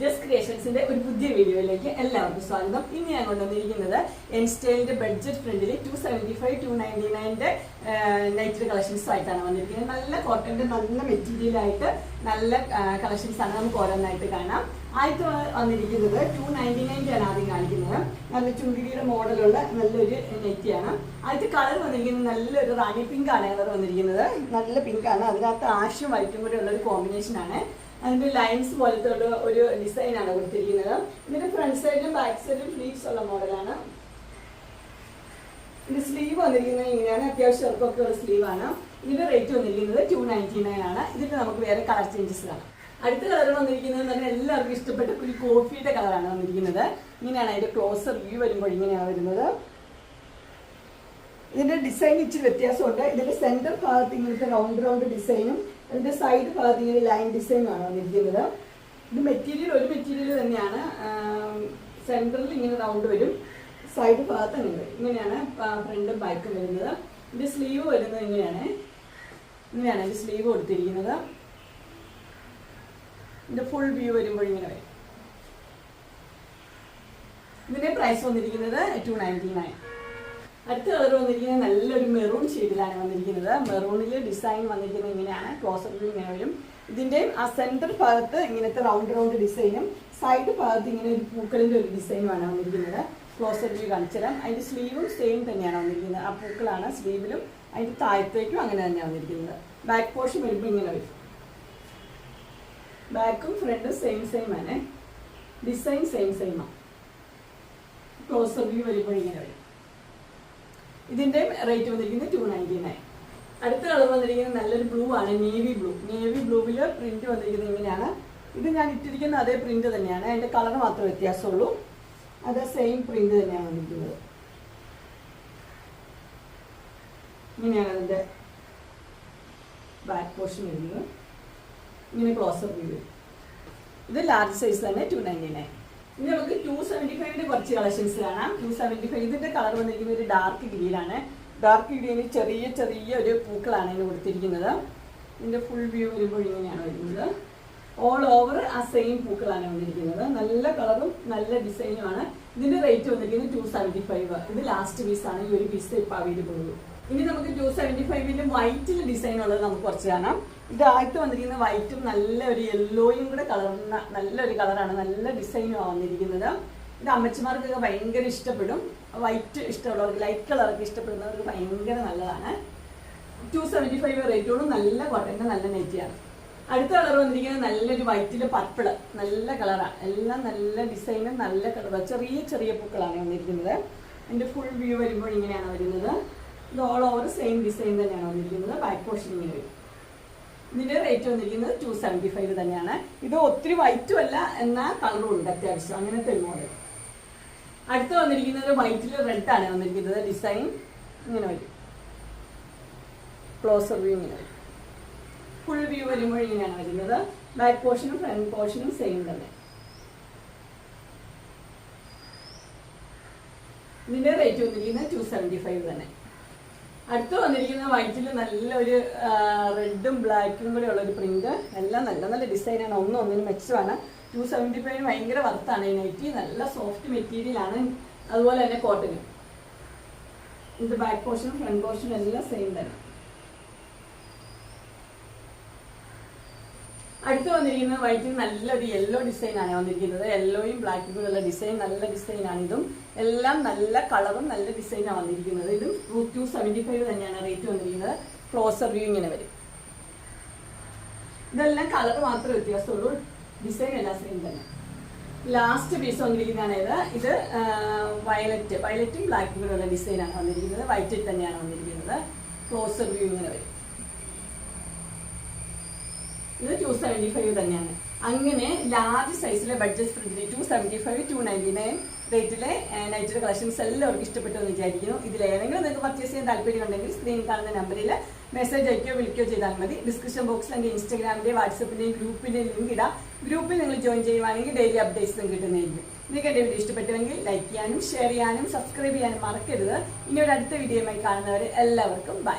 Just ക്രിയേഷൻസിന്റെ ഒരു പുതിയ വീഡിയോയിലേക്ക് എല്ലാവർക്കും സ്വാഗതം. ഇന്ന് ഞാൻ കൊണ്ടുവന്നിരിക്കുന്നത് എൻസ്റ്റൈലിന്റെ ബഡ്ജറ്റ് ഫ്രണ്ടിൽ two seventy five two ninety നയന്റെ nighty collections ആയിട്ടാണ് വന്നിരിക്കുന്നത്. നല്ല കോട്ടന്റെ നല്ല മെറ്റീരിയൽ ആയിട്ട് നല്ല കളക്ഷൻസ് ആണ് നമുക്ക് ഓരോന്നായിട്ട് കാണാം. ആദ്യത്തെ വന്നിരിക്കുന്നത് ടു നയന്റി നയന്റെ ആണ് ആദ്യം കാണിക്കുന്നത്. നല്ല ചുണ്ടിയുടെ മോഡലുള്ള നല്ലൊരു നെറ്റിയാണ്. ആദ്യത്തെ കളർ വന്നിരിക്കുന്നത് നല്ലൊരു റാണി പിങ്ക് ആണ്. കളർ വന്നിരിക്കുന്നത്. നല്ല പിങ്കാണ് അതിനകത്ത് ആഷും വൈറ്റും കൂടെ ഉള്ള ഒരു കോമ്പിനേഷൻ ആണ്. അതിന്റെ ലൈൻസ് പോലത്തെ ഒരു ഡിസൈൻ ആണ് കൊടുത്തിരിക്കുന്നത്. ഇതിന്റെ ഫ്രണ്ട് സൈഡിലും ബാക്ക് സൈഡിലും ഫ്ലീവ്സ് ഉള്ള മോഡലാണ് ഇതിന്റെ സ്ലീവ് വന്നിരിക്കുന്നത് ഇങ്ങനെയാണ്. അത്യാവശ്യം ഇറക്കമൊക്കെ ഉള്ള സ്ലീവ് ആണ്. ഇതിന്റെ റേറ്റ് വന്നിരിക്കുന്നത് ടു നയന്റി നയൻ ആണ്. ഇതിന്റെ നമുക്ക് വേറെ കളർ ചേഞ്ചസ് ആണ് അടുത്ത കളർ വന്നിരിക്കുന്നത് തന്നെ എല്ലാവർക്കും ഇഷ്ടപ്പെട്ട ഒരു കോഫിയുടെ കളറാണ് വന്നിരിക്കുന്നത്. ഇങ്ങനെയാണ് അതിന്റെ ക്ലോസർ വ്യൂ വരുമ്പോൾ ഇങ്ങനെയാണ് വരുന്നത്. ഇതിന്റെ ഡിസൈൻ ഇച്ചിരി വ്യത്യാസമുണ്ട്. ഇതിന്റെ സെന്റർ ഭാഗത്ത് ഇങ്ങനത്തെ റൗണ്ട് റൗണ്ട് ഡിസൈനും അതിന്റെ സൈഡ് ഭാഗത്ത് ഇങ്ങനെ ലൈൻ ഡിസൈൻ ആണ് വന്നിരിക്കുന്നത് ഇത് മെറ്റീരിയൽ ഒരു മെറ്റീരിയൽ തന്നെയാണ്. സെന്ററിൽ ഇങ്ങനെ റൗണ്ട് വരും. സൈഡ് ഭാഗത്ത് അങ്ങനെ വരും. ഇങ്ങനെയാണ് ഫ്രണ്ടും ബാക്കും വരുന്നത്. ഇതിന്റെ സ്ലീവ് വരുന്നത് ഇങ്ങനെയാണ്. ഇങ്ങനെയാണ് ഇതിന്റെ സ്ലീവ് കൊടുത്തിരിക്കുന്നത്. ഇതിന്റെ ഫുൾ വ്യൂ വരുമ്പോൾ ഇങ്ങനെ വരും. ഇതിന്റെ പ്രൈസ് വന്നിരിക്കുന്നത് ടു നയന്റി നയൻ അടുത്ത കളർ വന്നിരിക്കുന്നത് നല്ലൊരു മെറൂൺ ഷെയ്ഡിലാണ് വന്നിരിക്കുന്നത്. മെറൂണിൽ ഡിസൈൻ വന്നിരിക്കുന്നത് ഇങ്ങനെയാണ്. ക്ലോസറിൽ ഇങ്ങനെ വരും. ഇതിന്റെ ആ സെന്റർ ഭാഗത്ത് ഇങ്ങനത്തെ റൗണ്ട് റൗണ്ട് ഡിസൈനും സൈഡ് ഭാഗത്ത് ഇങ്ങനെ ഒരു പൂക്കളിന്റെ ഒരു ഡിസൈനുമാണ് വന്നിരിക്കുന്നത്. ക്ലോസറിൽ കാണിച്ചുതരാം. അതിന്റെ സ്ലീവും സെയിം തന്നെയാണ് വന്നിരിക്കുന്നത്. ആ പൂക്കളാണ് സ്ലീവിലും അതിന്റെ താഴത്തേക്കും അങ്ങനെ തന്നെയാണ് വന്നിരിക്കുന്നത്. ബാക്ക് പോർഷൻ വരുമ്പോൾ ഇങ്ങനെ വരും. ബാക്കും ഫ്രണ്ടും സെയിം സെയിം ആണ്. ഡിസൈൻ സെയിം സെയിം ആണ്. ക്ലോസർ വ്യൂ വരുമ്പോൾ ഇങ്ങനെ വരും. ഇതിന്റെ റേറ്റ് വന്നിരിക്കുന്നത് ടു നയന്റി നയൻ അടുത്ത കളർ വന്നിരിക്കുന്നത് നല്ലൊരു ബ്ലൂ ആണ് നേവി ബ്ലൂ നേവി ബ്ലൂവിൽ പ്രിന്റ് വന്നിരിക്കുന്നത് ഇങ്ങനെയാണ്. ഇത് ഞാൻ ഇട്ടിരിക്കുന്ന അതേ പ്രിന്റ് തന്നെയാണ്. അതിന്റെ കളർ മാത്രമേ വ്യത്യാസമുള്ളൂ. അത് സെയിം പ്രിന്റ് തന്നെയാണ് വന്നിരിക്കുന്നത്. ഇങ്ങനെയാണ് അതിന്റെ ബാക്ക് പോർഷൻ വരുന്നത്. ഇങ്ങനെ ക്ലോസ് വ്യൂ ഇത് ലാർജ് സൈസ് തന്നെ ടു നയന്റി നയൻ ഇനി നമുക്ക് ടു സെവന്റി ഫൈവിന്റെ കുറച്ച് കളക്ഷൻസ് കാണാം. ടു സെവന്റി ഫൈവ് ഇതിന്റെ കളർ വന്നിരിക്കുന്നത് ഒരു ഡാർക്ക് ഗ്രീനാണ് ഡാർക്ക് ഗ്രീനിൽ ചെറിയ ചെറിയ ഒരു പൂക്കളാണ് ഇതിന് കൊടുത്തിരിക്കുന്നത്. ഇതിന്റെ ഫുൾ വ്യൂ വരുമ്പോൾ ഇങ്ങനെയാണ് വരുന്നത്. ഓൾ ഓവർ ആ സെയിം പൂക്കളാണ് വന്നിരിക്കുന്നത്. നല്ല കളറും നല്ല ഡിസൈനുമാണ് ഇതിന്റെ റേറ്റ് വന്നിരിക്കുന്നത് ടു സെവന്റി ഫൈവ് ഇത് ലാസ്റ്റ് പീസാണ് ഈ ഒരു പീസ് ഇപ്പൊ അവൈലബിൾ ഉള്ളൂ. ഇനി നമുക്ക് ടു സെവന്റി ഫൈവിൽ വൈറ്റിൽ ഡിസൈൻ ഉള്ളത് നമുക്ക് കുറച്ച് കാണാം. ഇത് ആദ്യത്തെ വന്നിരിക്കുന്ന വൈറ്റും നല്ല ഒരു യെല്ലോയും കൂടെ കളർന്ന നല്ലൊരു കളറാണ് നല്ല ഡിസൈനും വന്നിരിക്കുന്നത് ഇത് അമ്മച്ചിമാർക്കൊക്കെ ഭയങ്കര ഇഷ്ടപ്പെടും. വൈറ്റ് ഇഷ്ടമുള്ളവർക്ക് ലൈറ്റ് കളറൊക്കെ ഇഷ്ടപ്പെടുന്നവർക്ക് ഭയങ്കര നല്ലതാണ്. ടു സെവന്റി ഫൈവ് റേറ്റോടും നല്ല കോട്ടന്റെ നല്ല നെറ്റിയാണ് അടുത്ത കളർ വന്നിരിക്കുന്നത് നല്ലൊരു വൈറ്റിൽ പർപ്പിൾ നല്ല കളറാണ് എല്ലാം നല്ല ഡിസൈനും നല്ല കളറാണ് ചെറിയ ചെറിയ പൂക്കളാണ് വന്നിരിക്കുന്നത്. അതിന്റെ ഫുൾ വ്യൂ വരുമ്പോൾ ഇങ്ങനെയാണ് വരുന്നത്. ഇത് ഓൾ ഓവർ സെയിം ഡിസൈൻ തന്നെയാണ് വന്നിരിക്കുന്നത്. ബാക്ക് പോർഷനിങ് വരും. ഇതിന്റെ റേറ്റ് വന്നിരിക്കുന്നത് ടു സെവന്റി ഫൈവ് തന്നെയാണ്. ഇത് ഒത്തിരി വൈറ്റും അല്ല എന്നാൽ കളറും ഉണ്ട് അത്യാവശ്യം. അങ്ങനത്തെ ഒരു മോഡൽ അടുത്ത് വന്നിരിക്കുന്നത് വൈറ്റിൽ റെഡ് ആണ് വന്നിരിക്കുന്നത് ഡിസൈൻ ഇങ്ങനെ വരും. ക്ലോസർ വ്യൂ ഇങ്ങനെ വരും. ഫുൾ വ്യൂ വരുമ്പോൾ ഇങ്ങനെയാണ് വരുന്നത്. ബാക്ക് പോർഷനും ഫ്രണ്ട് പോർഷനും സെയിം തന്നെ. ഇതിന്റെ റേറ്റ് വന്നിരിക്കുന്നത് ടു സെവന്റി ഫൈവ് തന്നെ. അടുത്ത് വന്നിരിക്കുന്ന വൈറ്റിൽ നല്ലൊരു റെഡും ബ്ലാക്കും കൂടെ ഉള്ള ഒരു പ്രിന്റ് എല്ലാം നല്ല നല്ല ഡിസൈനാണ് ഒന്നും ഒന്നിനും മെച്ചമാണ് ടു സെവന്റി ഫൈവ് ഭയങ്കര വർത്താണ് ഈ നൈറ്റി നല്ല സോഫ്റ്റ് മെറ്റീരിയൽ ആണ്. അതുപോലെ തന്നെ കോട്ടനും ഇത് ബാക്ക് പോർഷനും ഫ്രണ്ട് പോർഷനും എല്ലാം സെയിം തന്നെ. അടുത്ത് വന്നിരിക്കുന്നത് വൈറ്റിൽ നല്ലൊരു യെല്ലോ ഡിസൈൻ ആണ് വന്നിരിക്കുന്നത്. യെല്ലോയും ബ്ലാക്കും ഉള്ള ഡിസൈൻ നല്ല ഡിസൈൻ ആണ് ഇതും. എല്ലാം നല്ല കളറും നല്ല ഡിസൈനാണ് വന്നിരിക്കുന്നത്. ഇതും ടു സെവന്റി ഫൈവ് തന്നെയാണ് റേറ്റ് വന്നിരിക്കുന്നത്. ക്ലോസർ വ്യൂ ഇങ്ങനെ വരും. ഇതെല്ലാം കളർ മാത്രമേ വ്യത്യാസമുള്ളൂ. ഡിസൈൻ എല്ലാ സെയിം തന്നെ. ലാസ്റ്റ് പീസ് വന്നിരിക്കുന്നതാണ് ഇത് ഇത് വയലറ്റ് വയലറ്റും ബ്ലാക്കും കൂടെയുള്ള ഡിസൈനാണ് വന്നിരിക്കുന്നത്. വൈറ്റിൽ തന്നെയാണ് വന്നിരിക്കുന്നത്. ക്ലോസർ വ്യൂ ഇങ്ങനെ വരും. ഇത് ടു സെവന്റി ഫൈവ് തന്നെയാണ്. അങ്ങനെ ലാർജ് സൈസിലെ ബഡ്ജറ്റ് ഫ്രിഡ്ജിൽ two seventy five two ninety nine റേറ്റിലെ നൈറ്റിലെ കളക്ഷൻസ് എല്ലാവർക്കും ഇഷ്ടപ്പെട്ടു എന്ന് വിചാരിക്കുന്നു. ഇതിൽ ഏതെങ്കിലും നിങ്ങൾക്ക് പർച്ചേസ് ചെയ്യാൻ താല്പര്യമുണ്ടെങ്കിൽ സ്ക്രീനിൽ കാണുന്ന നമ്പറിൽ മെസ്സേജ് അയക്കുകയോ വിളിക്കുകയോ ചെയ്താൽ മതി. ഡിസ്ക്രിപ്ഷൻ ബോക്സിൽ എന്റെ ഇൻസ്റ്റാഗ്രാമിന്റെ വാട്സപ്പിന്റെയും ഗ്രൂപ്പിന്റെ ലിങ്ക് ഇടാം. ഗ്രൂപ്പിൽ നിങ്ങൾ ജോയിൻ ചെയ്യുവാണെങ്കിൽ ഡെയിലി അപ്ഡേറ്റ്സും കിട്ടുന്നതായിരിക്കും. നിങ്ങൾക്ക് എന്റെ വീഡിയോ ഇഷ്ടപ്പെട്ടുവെങ്കിൽ ലൈക്ക് ചെയ്യാനും ഷെയർ ചെയ്യാനും സബ്സ്ക്രൈബ് ചെയ്യാനും മറക്കരുത്. ഇനി ഒരു അടുത്ത വീഡിയോയുമായി കാണുന്നവർ എല്ലാവർക്കും ബൈ